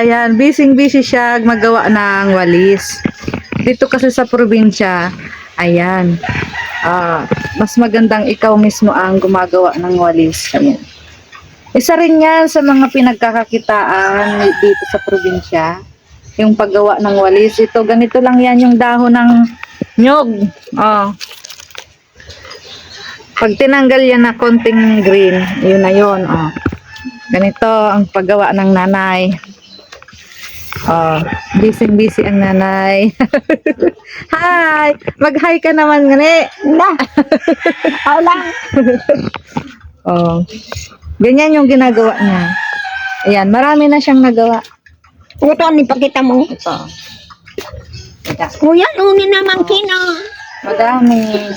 Ayan, busy-busy siya magawa ng walis. Dito kasi sa probinsya, ayan, ah, mas magandang ikaw mismo ang gumagawa ng walis. Ayan. Isa rin yan sa mga pinagkakakitaan dito sa probinsya. Yung paggawa ng walis. Ito, ganito lang yan yung dahon ng nyog. Oh. Pag tinanggal yan na konting green, yun na yun. Oh. Ganito ang paggawa ng nanay. Oh, busy-busy ang nanay. Hi! Mag-hi ka naman ngani. Na. Ako lang. Oh. Ganyan yung ginagawa niya. Ayan, marami na siyang nagawa. Ito, ni pakita mo. Ito. Kuya, nuni naman kina. madami.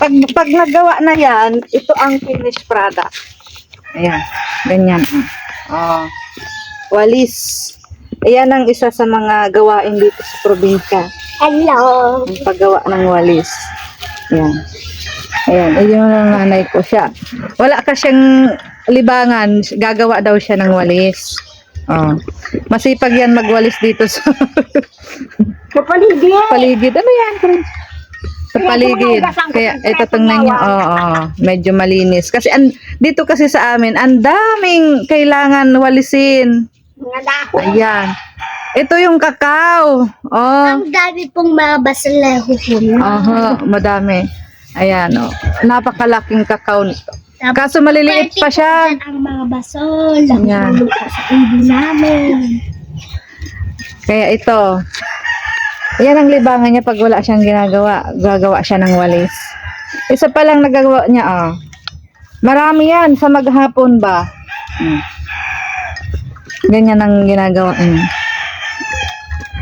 Pag, pag nagawa na yan, ito ang finished product. Ayan, ganyan. Oh. Walis. Ayan ang isa sa mga gawain dito sa probinsya. Hello. ang paggawa ng walis. Ayan. Ayan, yun ang nanay ko siya. Wala ka siyang libangan, gagawa daw siya ng walis. Oh. Masipag yan magwalis dito sa Sa paligid. paligid. Ano yan? Prince? Sa paligid. Kaya ito tingnan niyo. Oo, oo. medyo malinis. Kasi an, dito kasi sa amin, ang daming kailangan walisin. Mga. Ayan. Ito yung kakao. Oh. Ang dami pong mga basileho po. Aha, madami. Ayan, oh. Napakalaking kakao nito. Kaso maliliit pa siya. Ang mga basol. Ang po sa ibo namin. Kaya ito. Yan ang libangan niya pag wala siyang ginagawa. Gagawa siya ng walis. Isa pa lang nagagawa niya, ah. Marami yan sa maghapon ba? Hmm. Ganyan ang ginagawa niya.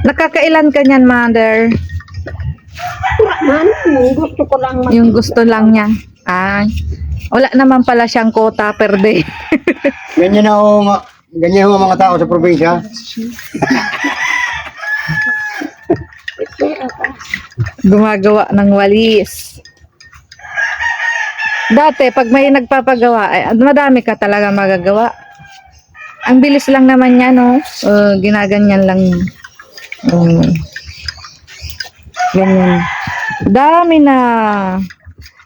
Nakakailan ka niyan, mother? Man, gusto ko lang Yung gusto lang niya. Ay, wala naman pala siyang quota per day. Ganyan na ganyan ang mga tao sa probinsya. gumagawa ng walis. Dati, pag may nagpapagawa, ay, madami ka talaga magagawa. Ang bilis lang naman niya, no? Uh, ginaganyan lang. Um, ganyan. Dami na.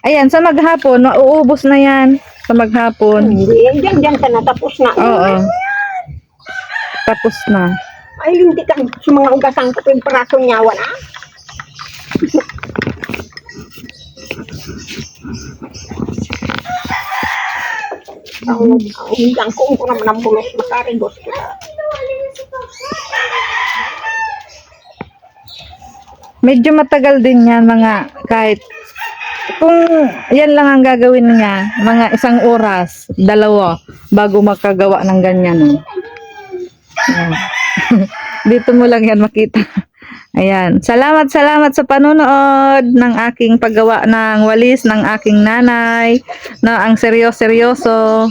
Ayan, sa maghapon, mauubos na yan. Sa maghapon. Hindi, yan, dyan ka na. Tapos na. Oo. Tapos na. Ay, hindi ka sa mga ugasang ko yung praso niya, wala. Ang ang hinggang ko naman ang bulos makarigos ko. Medyo matagal din yan mga kahit kung yan lang ang gagawin niya, mga isang oras, dalawa, bago makagawa ng ganyan. Ayan. Dito mo lang yan makita. Ayan. Salamat, salamat sa panonood ng aking paggawa ng walis ng aking nanay na ang seryoso-seryoso.